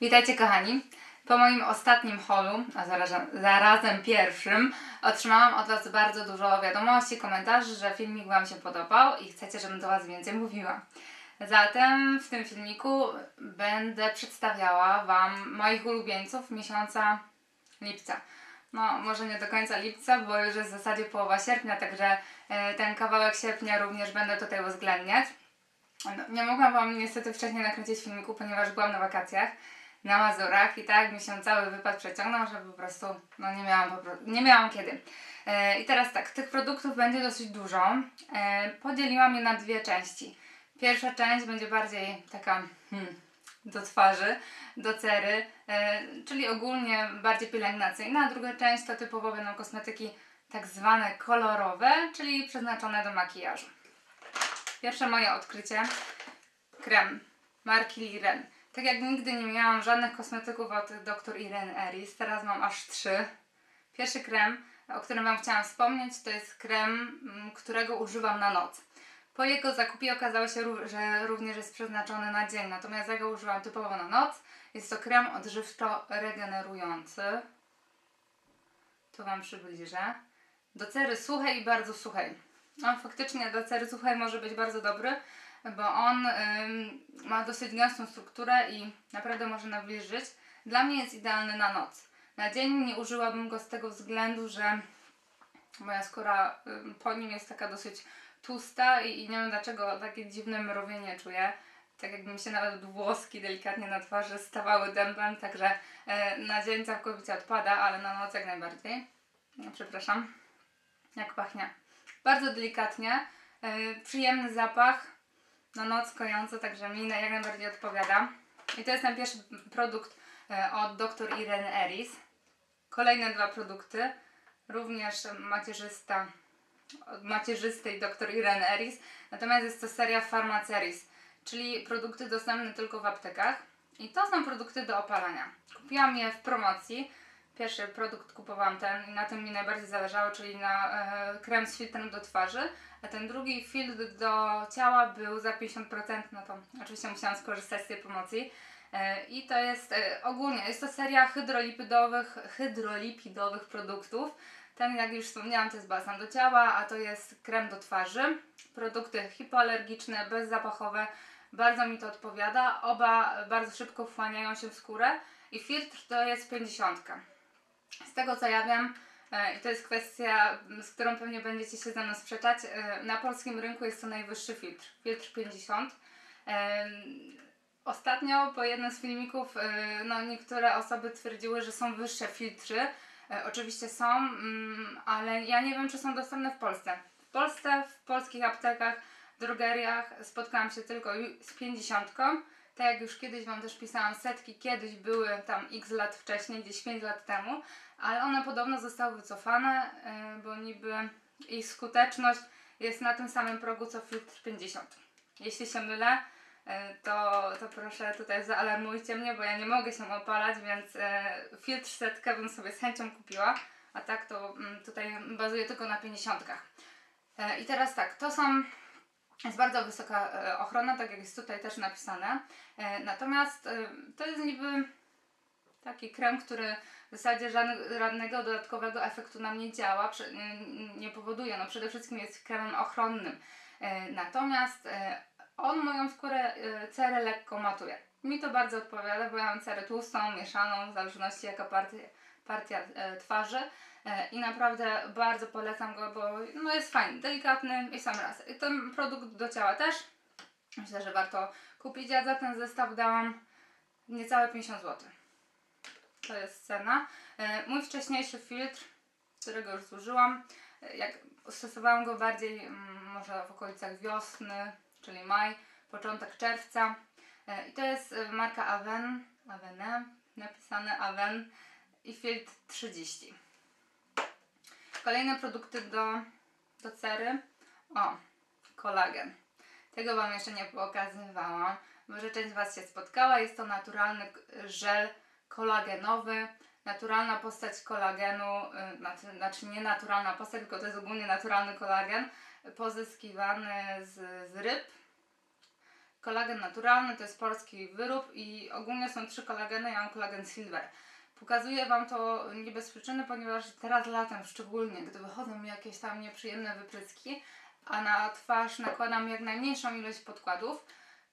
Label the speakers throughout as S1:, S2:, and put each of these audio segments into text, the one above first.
S1: Witajcie kochani. Po moim ostatnim holu, a zarazem, zarazem pierwszym, otrzymałam od Was bardzo dużo wiadomości, komentarzy, że filmik Wam się podobał i chcecie, żebym do Was więcej mówiła. Zatem w tym filmiku będę przedstawiała Wam moich ulubieńców miesiąca lipca. No, może nie do końca lipca, bo już jest w zasadzie połowa sierpnia, także e, ten kawałek sierpnia również będę tutaj uwzględniać. No, nie mogłam Wam niestety wcześniej nakręcić filmiku, ponieważ byłam na wakacjach na Mazurach i tak mi się cały wypad przeciągnął, że po prostu no, nie, miałam nie miałam kiedy. E, I teraz tak, tych produktów będzie dosyć dużo. E, podzieliłam je na dwie części. Pierwsza część będzie bardziej taka hmm, do twarzy, do cery, e, czyli ogólnie bardziej pielęgnacyjna, a druga część to typowo będą kosmetyki tak zwane kolorowe, czyli przeznaczone do makijażu. Pierwsze moje odkrycie krem marki Liren. Tak jak nigdy nie miałam żadnych kosmetyków od dr Irene Eris, teraz mam aż trzy. Pierwszy krem, o którym Wam chciałam wspomnieć, to jest krem, mm, którego używam na noc. Po jego zakupie okazało się, że również jest przeznaczony na dzień, natomiast ja go używam typowo na noc. Jest to krem odżywczo regenerujący. Tu Wam przybliżę. Do cery suchej i bardzo suchej. No, faktycznie do cery suchej może być bardzo dobry, bo on ma dosyć gęstą strukturę i naprawdę może nawilżyć. Dla mnie jest idealny na noc. Na dzień nie użyłabym go z tego względu, że moja skóra po nim jest taka dosyć tłusta i, i nie wiem dlaczego takie dziwne mrowienie czuję. Tak jakby mi się nawet włoski delikatnie na twarzy stawały dębem, także e, na dzień całkowicie odpada, ale na noc jak najbardziej. No, przepraszam. Jak pachnie. Bardzo delikatnie. e, przyjemny zapach na noc kojący, także mi jak najbardziej odpowiada. I to jest ten pierwszy produkt e, od dr Irene Eris. Kolejne dwa produkty, również macierzysta, od macierzystej dr Irene Eris, natomiast jest to seria Pharmaceris, czyli produkty dostępne tylko w aptekach. I to są produkty do opalania. Kupiłam je w promocji. Pierwszy produkt kupowałam ten i na tym mi najbardziej zależało, czyli na e, krem z filtrem do twarzy, a ten drugi filtr do ciała był za 50%, no to oczywiście musiałam skorzystać z tej promocji. E, I to jest e, ogólnie, jest to seria hydrolipidowych, hydrolipidowych produktów. Ten, jak już wspomniałam, to jest balsam do ciała, a to jest krem do twarzy. Produkty hipoalergiczne, bezzapachowe, bardzo mi to odpowiada. Oba bardzo szybko wchłaniają się w skórę i filtr to jest 50. Z tego co ja wiem, e, i to jest kwestia, z którą pewnie będziecie się ze mną sprzeczać, e, na polskim rynku jest to najwyższy filtr, filtr 50. Em, Ostatnio po jednym z filmików e, no, niektóre osoby twierdziły, że są wyższe filtry. Oczywiście są, ale ja nie wiem, czy są dostępne w Polsce. W Polsce, w polskich aptekach, drogeriach spotkałam się tylko z 50. Tak jak już kiedyś Wam też pisałam, setki kiedyś były tam x lat wcześniej, gdzieś 5 lat temu, ale one podobno zostały wycofane, e, bo niby ich skuteczność jest na tym samym progu co filtr 50. Jeśli się mylę, e, to, to proszę tutaj zaalarmujcie mnie, bo ja nie mogę się opalać, więc e, filtr setkę bym sobie z chęcią kupiła, a tak to mm, tutaj bazuje tylko na 50. E, I teraz tak, to są jest bardzo wysoka e, ochrona, tak jak jest tutaj też napisane. E, natomiast e, to jest niby taki krem, który w zasadzie żadnego, dodatkowego efektu nam nie działa, nie, powoduje. No przede wszystkim jest kremem ochronnym. Natomiast on moją skórę, cerę lekko matuje. Mi to bardzo odpowiada, bo ja mam cerę tłustą, mieszaną, w zależności jaka partia, partia e, twarzy. E, I naprawdę bardzo polecam go, bo no jest fajny, delikatny i sam raz. I ten produkt do ciała też. Myślę, że warto kupić. Ja za ten zestaw dałam niecałe 50 zł. To jest cena. E, Mój wcześniejszy filtr, którego już zużyłam, jak stosowałam go bardziej mm, może w okolicach wiosny, czyli maj, początek czerwca. I to jest marka Aven, Avene, napisane Aven i filtr 30. Kolejne produkty do, do cery. O, kolagen. Tego Wam jeszcze nie pokazywałam. Może część z Was się spotkała. Jest to naturalny żel kolagenowy. Naturalna postać kolagenu, y, znaczy, znaczy nie naturalna postać, tylko to jest ogólnie naturalny kolagen pozyskiwany z, z ryb. Kolagen naturalny to jest polski wyrób i ogólnie są trzy kolageny, ja mam kolagen silver. Pokazuję Wam to nie bez przyczyny, ponieważ teraz latem szczególnie, gdy wychodzą mi jakieś tam nieprzyjemne wypryski, a na twarz nakładam jak najmniejszą ilość podkładów,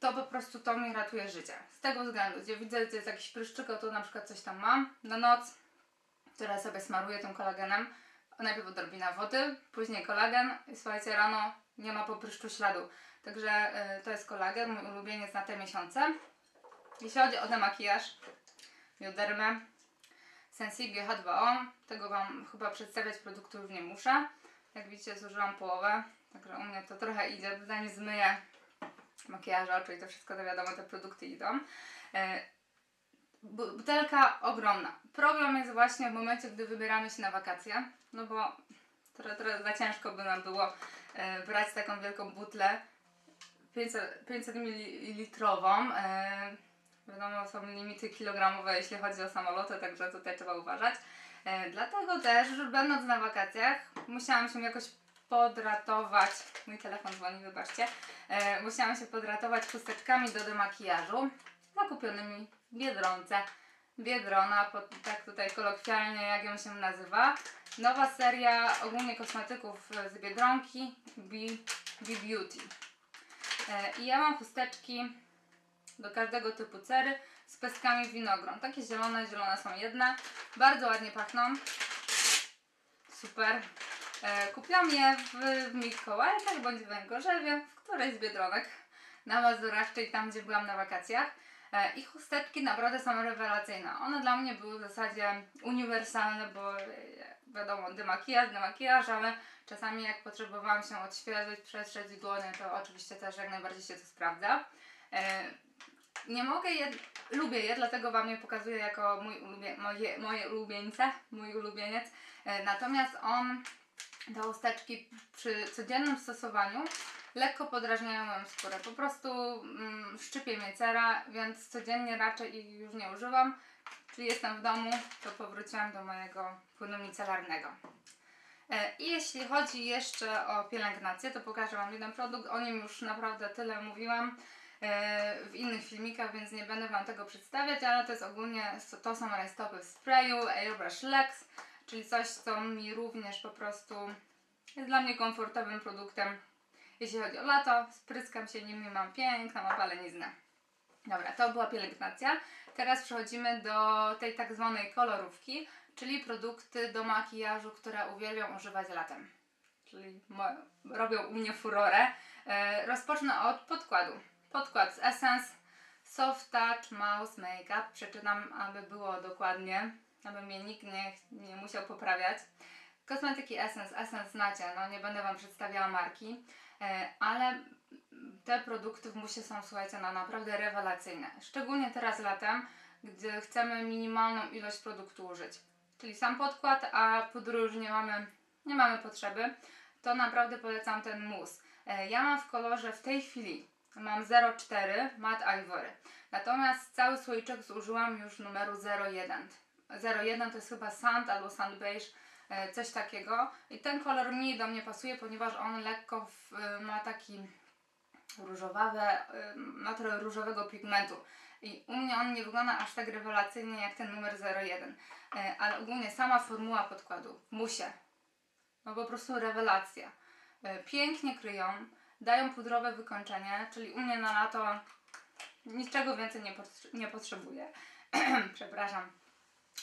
S1: to po prostu to mi ratuje życie. Z tego względu, gdzie widzę, że jest jakiś pryszczyk, to na przykład coś tam mam na noc, które sobie smaruję tym kolagenem. Najpierw odrobina wody, później kolagen i słuchajcie, rano nie ma po pryszczu śladu. Także y, to jest kolagen, mój ulubieniec na te miesiące. Jeśli chodzi o demakijaż, Biodermę, Sensibio H2O, tego Wam chyba przedstawiać produktu już nie muszę. Jak widzicie, zużyłam połowę, także u mnie to trochę idzie, zanim zmyję makijaż oczu i to wszystko, to wiadomo, te produkty idą. E, bu- butelka ogromna. Problem jest właśnie w momencie, gdy wybieramy się na wakacje, no bo trochę, trochę za ciężko by nam było e, brać taką wielką butlę 500, 500 ml. Wiadomo, są limity kilogramowe, jeśli chodzi o samoloty, także tutaj trzeba uważać. E, dlatego też, będąc na wakacjach, musiałam się jakoś podratować. Mój telefon dzwoni, wybaczcie. E, musiałam się podratować chusteczkami do demakijażu zakupionymi w Biedronce. Biedrona, tak tutaj kolokwialnie jak ją się nazywa. Nowa seria ogólnie kosmetyków z Biedronki Be, Be Beauty. E, I ja mam chusteczki do każdego typu cery z peskami winogron. Takie zielone, zielone są jedne. Bardzo ładnie pachną. Super. E, kupiłam je w, Mikołajkach bądź w Węgorzewie, w którejś z Biedronek na Mazurach, czyli tam, gdzie byłam na wakacjach. E, I chusteczki naprawdę są rewelacyjne. One dla mnie były w zasadzie uniwersalne, bo e, wiadomo, demakijaż, demakijaż, ale czasami jak potrzebowałam się odświeżyć, przetrzeć dłonie, to oczywiście też jak najbardziej się to sprawdza. Nie mogę je, lubię je, dlatego Wam je pokazuję jako mój ulubie, moje, moje ulubieńce, mój ulubieniec. E, Natomiast on, te chusteczki przy codziennym stosowaniu lekko podrażniają moją skórę. Po prostu mm, szczypie mnie cera, więc codziennie raczej ich już nie używam. Czyli jestem w domu, to powróciłam do mojego płynu micelarnego. E, I jeśli chodzi jeszcze o pielęgnację, to pokażę Wam jeden produkt. O nim już naprawdę tyle mówiłam w innych filmikach, więc nie będę Wam tego przedstawiać, ale to jest ogólnie, to są rajstopy w sprayu Airbrush Lex, czyli coś, co mi również po prostu jest dla mnie komfortowym produktem. Jeśli chodzi o lato, spryskam się nimi, mam piękną opaleniznę. Dobra, to była pielęgnacja. Teraz przechodzimy do tej tak zwanej kolorówki, czyli produkty do makijażu, które uwielbiam używać latem. Czyli robią u mnie furorę. E, rozpocznę od podkładu. Podkład z Essence Soft Touch Mouse Makeup. Przeczytam, aby było dokładnie, aby mnie nikt nie, nie musiał poprawiać. Kosmetyki Essence, Essence znacie, no nie będę Wam przedstawiała marki, e, ale te produkty w musie są, słuchajcie, no naprawdę rewelacyjne. Szczególnie teraz latem, gdy chcemy minimalną ilość produktu użyć. Czyli sam podkład, a pudru już nie mamy, nie mamy potrzeby, to naprawdę polecam ten mus. E, Ja mam w kolorze w tej chwili, mam 04 Matte Ivory. Natomiast cały słoiczek zużyłam już numeru 01. 01 to jest chyba sand albo sand beige, e, coś takiego. I ten kolor mniej do mnie pasuje, ponieważ on lekko w, e, ma taki różowawe, ma trochę różowego pigmentu. I u mnie on nie wygląda aż tak rewelacyjnie jak ten numer 01. Y, Ale ogólnie sama formuła podkładu musie, no po prostu rewelacja. Pięknie kryją, dają pudrowe wykończenie, czyli u mnie na lato niczego więcej nie, nie potrzebuję. Przepraszam,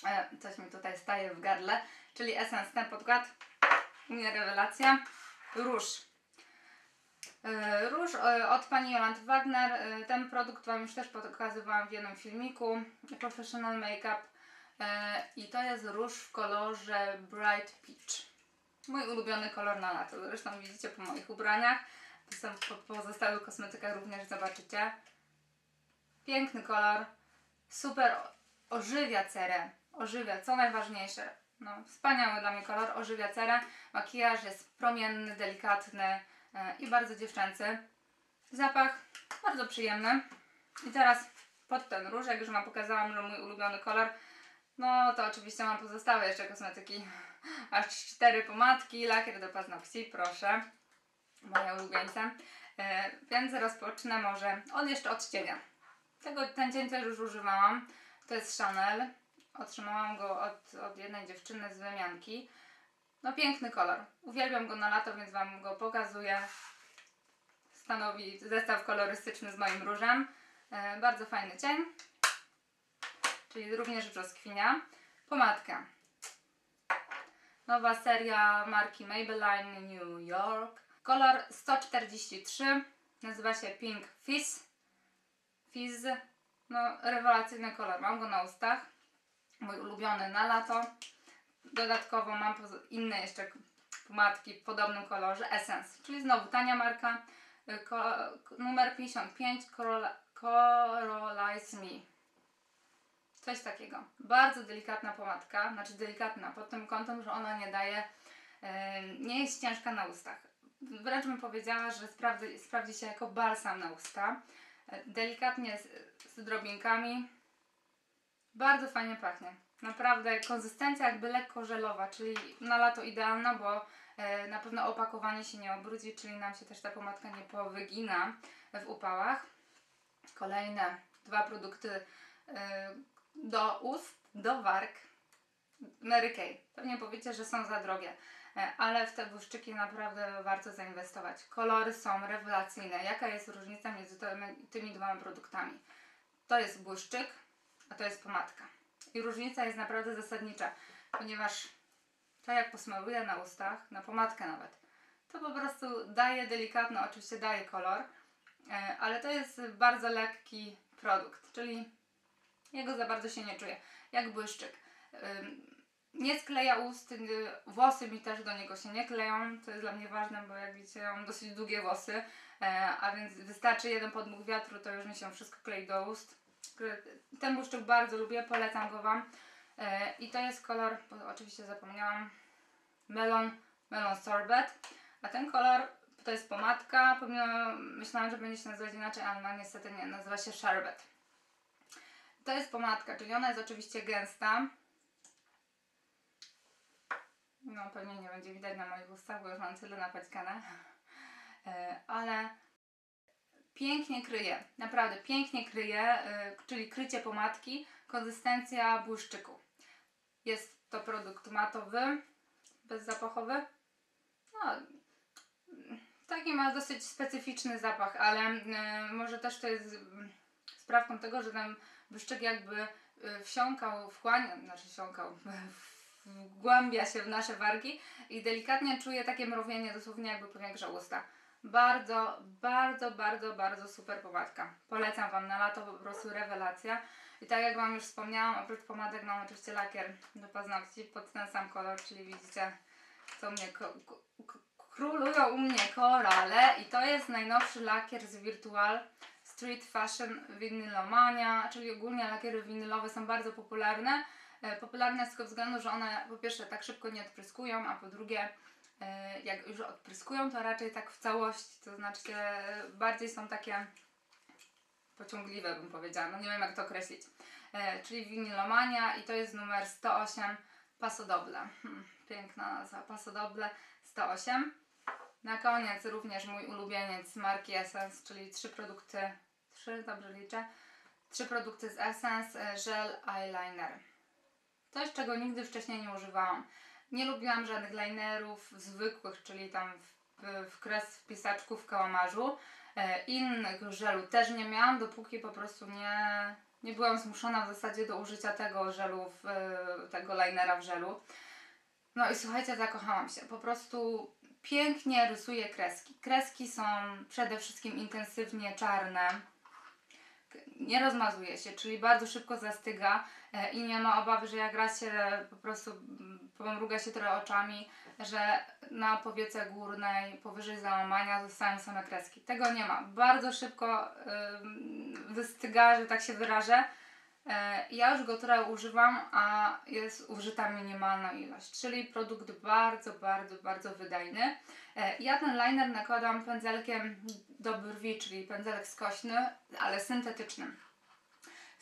S1: E, coś mi tutaj staje w gardle. Czyli Essence, ten podkład, u mnie rewelacja. Róż. E, Róż e, od pani Jolanty Wagner. E, Ten produkt Wam już też pokazywałam w jednym filmiku. Professional Makeup. I to jest róż w kolorze Bright Peach. Mój ulubiony kolor na lato. Zresztą widzicie po moich ubraniach. Po pozostałych kosmetykach również zobaczycie. Piękny kolor. Super ożywia cerę. Ożywia, co najważniejsze. No, wspaniały dla mnie kolor, ożywia cerę. Makijaż jest promienny, delikatny e, i bardzo dziewczęcy. Zapach bardzo przyjemny. I teraz pod ten róż, jak już Wam pokazałam, że mój ulubiony kolor, no to oczywiście mam pozostałe jeszcze kosmetyki. Aż cztery pomadki, lakier do paznokci, proszę. Moje ulubieńce. E, więc rozpocznę może od jeszcze odcienia. Tego, ten cień też już używałam. To jest Chanel. Otrzymałam go od, od jednej dziewczyny z wymianki. No piękny kolor. Uwielbiam go na lato, więc Wam go pokazuję. Stanowi zestaw kolorystyczny z moim różem. E, bardzo fajny cień. Czyli również brzoskwinia. Pomadka. Nowa seria marki Maybelline New York. Kolor 143. Nazywa się Pink Fizz. Fizz. No, rewelacyjny kolor. Mam go na ustach. Mój ulubiony na lato. Dodatkowo mam inne jeszcze pomadki w podobnym kolorze. Essence. Czyli znowu tania marka. Y, numer 55 Corolla- Corolize Me. Coś takiego. Bardzo delikatna pomadka, znaczy delikatna pod tym kątem, że ona nie daje, em, nie jest ciężka na ustach. Wręcz bym powiedziała, że sprawdzi, sprawdzi się jako balsam na usta. E, Delikatnie z, z drobinkami. Bardzo fajnie pachnie. Naprawdę konsystencja jakby lekko żelowa, czyli na lato idealna, bo e, na pewno opakowanie się nie obrudzi, czyli nam się też ta pomadka nie powygina w upałach. Kolejne dwa produkty e, do ust, do warg Mary Kay. Pewnie powiecie, że są za drogie, ale w te błyszczyki naprawdę warto zainwestować. Kolory są rewelacyjne. Jaka jest różnica między tymi, dwoma produktami? To jest błyszczyk, a to jest pomadka. I różnica jest naprawdę zasadnicza, ponieważ to jak posmaruję na ustach, na pomadkę nawet, to po prostu daje delikatny, oczywiście daje kolor, e, ale to jest bardzo lekki produkt, czyli jego za bardzo się nie czuje. Jak błyszczyk. Nie skleja ust, y, włosy mi też do niego się nie kleją. To jest dla mnie ważne, bo jak widzicie, mam dosyć długie włosy, e, a więc wystarczy jeden podmuch wiatru, to już mi się wszystko klei do ust. Ten błyszczyk bardzo lubię, polecam go Wam. E, I to jest kolor, oczywiście zapomniałam, melon, melon sorbet. A ten kolor to jest pomadka, pomimo myślałam, że będzie się nazywać inaczej, ale no niestety nie, nazywa się sherbet. To jest pomadka, czyli ona jest oczywiście gęsta. No pewnie nie będzie widać na moich ustach, bo już mam tyle napaćkane. E, Ale pięknie kryje, naprawdę pięknie kryje, e, czyli krycie pomadki, konsystencja błyszczyku. Jest to produkt matowy, bezzapachowy. No, taki ma dosyć specyficzny zapach, ale e, może też to jest sprawką tego, że ten błyszczyk jakby wsiąkał, wchłania, znaczy wsiąkał, wgłębia się w nasze wargi i delikatnie czuję takie mrowienie, dosłownie jakby powiększa usta. Bardzo, bardzo, bardzo, bardzo super pomadka. Polecam Wam na lato, po prostu rewelacja. I tak jak Wam już wspomniałam, oprócz pomadek mam oczywiście lakier do paznokci pod ten sam kolor, czyli widzicie, co mnie królują u mnie korale i to jest najnowszy lakier z Virtual Street Fashion Vinylomania, czyli ogólnie lakiery winylowe są bardzo popularne. E, Popularne z tego względu, że one po pierwsze tak szybko nie odpryskują, a po drugie e, jak już odpryskują, to raczej tak w całości, to znaczy bardziej są takie pociągliwe bym powiedziała, no nie wiem jak to określić. E, czyli winylomania i to jest numer 108 Pasodoble. Hmm, piękna nazwa, Pasodoble 108. Na koniec również mój ulubieniec z marki Essence, czyli trzy produkty, trzy, dobrze liczę, trzy produkty z Essence, gel eyeliner. Coś, czego nigdy wcześniej nie używałam. Nie lubiłam żadnych linerów zwykłych, czyli tam w, w kres w pisaczku, w kałamarzu. E, innych żelu też nie miałam, dopóki po prostu nie, nie byłam zmuszona w zasadzie do użycia tego żelu, w, e, tego linera w żelu. No i słuchajcie, zakochałam się. Po prostu pięknie rysuje kreski. Kreski są przede wszystkim intensywnie czarne. Nie rozmazuje się, czyli bardzo szybko zastyga i nie ma obawy, że jak raz się po prostu mm, pomruga się trochę oczami, że na powiece górnej, powyżej załamania zostają same kreski. Tego nie ma. Bardzo szybko wystyga, że tak się wyrażę. E, Ja już go trochę używam, a jest użyta minimalna ilość, czyli produkt bardzo, bardzo, bardzo wydajny. E, Ja ten liner nakładam pędzelkiem do brwi, czyli pędzelek skośny, ale syntetycznym.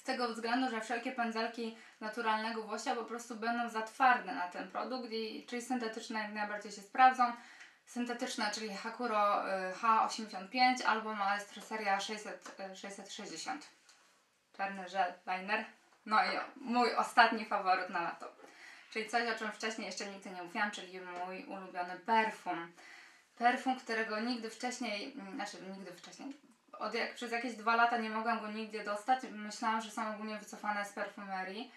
S1: Tego względu, że wszelkie pędzelki naturalnego włosia po prostu będą za twarde na ten produkt, i, czyli syntetyczne jak najbardziej się sprawdzą. syntetyczne, czyli Hakuro y, H85 albo Maestro Seria 600, y, 660. Czarny żel liner. No i mój ostatni faworyt na lato. Czyli coś, o czym wcześniej jeszcze nigdy nie mówiłam, czyli mój ulubiony perfum. Perfum, którego nigdy wcześniej, mm, znaczy nigdy wcześniej, od jak, przez jakieś dwa lata nie mogłam go nigdzie dostać. Myślałam, że są ogólnie wycofane z perfumerii,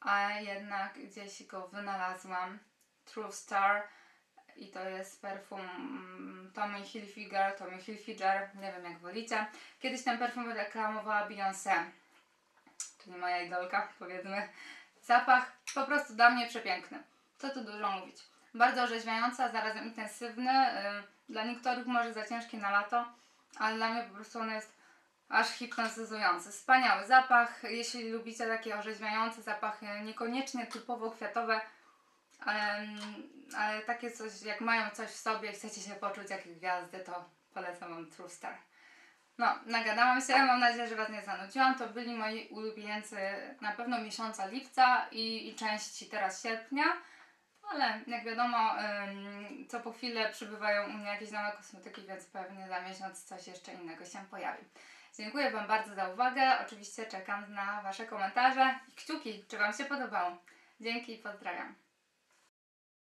S1: a jednak gdzieś go wynalazłam. True Star i to jest perfum mm, Tommy Hilfiger, Tommy Hilfiger, nie wiem jak wolicie. Kiedyś ten perfum reklamowała Beyoncé, czyli moja idolka, powiedzmy. Zapach po prostu dla mnie przepiękny. Co tu dużo mówić. Bardzo orzeźwiający, a zarazem intensywny. Ym, Dla niektórych może za ciężki na lato, ale dla mnie po prostu on jest aż hipnotyzujący. Wspaniały zapach. Jeśli lubicie takie orzeźwiające zapachy, niekoniecznie typowo kwiatowe, ale, ale takie coś, jak mają coś w sobie i chcecie się poczuć jak gwiazdy, to polecam Wam True Star. No, nagadałam się, mam nadzieję, że Was nie zanudziłam. To byli moi ulubieńcy na pewno miesiąca lipca i, i części teraz sierpnia. Ale jak wiadomo, co po chwilę przybywają u mnie jakieś nowe kosmetyki, więc pewnie za miesiąc coś jeszcze innego się pojawi. Dziękuję Wam bardzo za uwagę. Oczywiście czekam na Wasze komentarze i kciuki, czy Wam się podobało. Dzięki i pozdrawiam.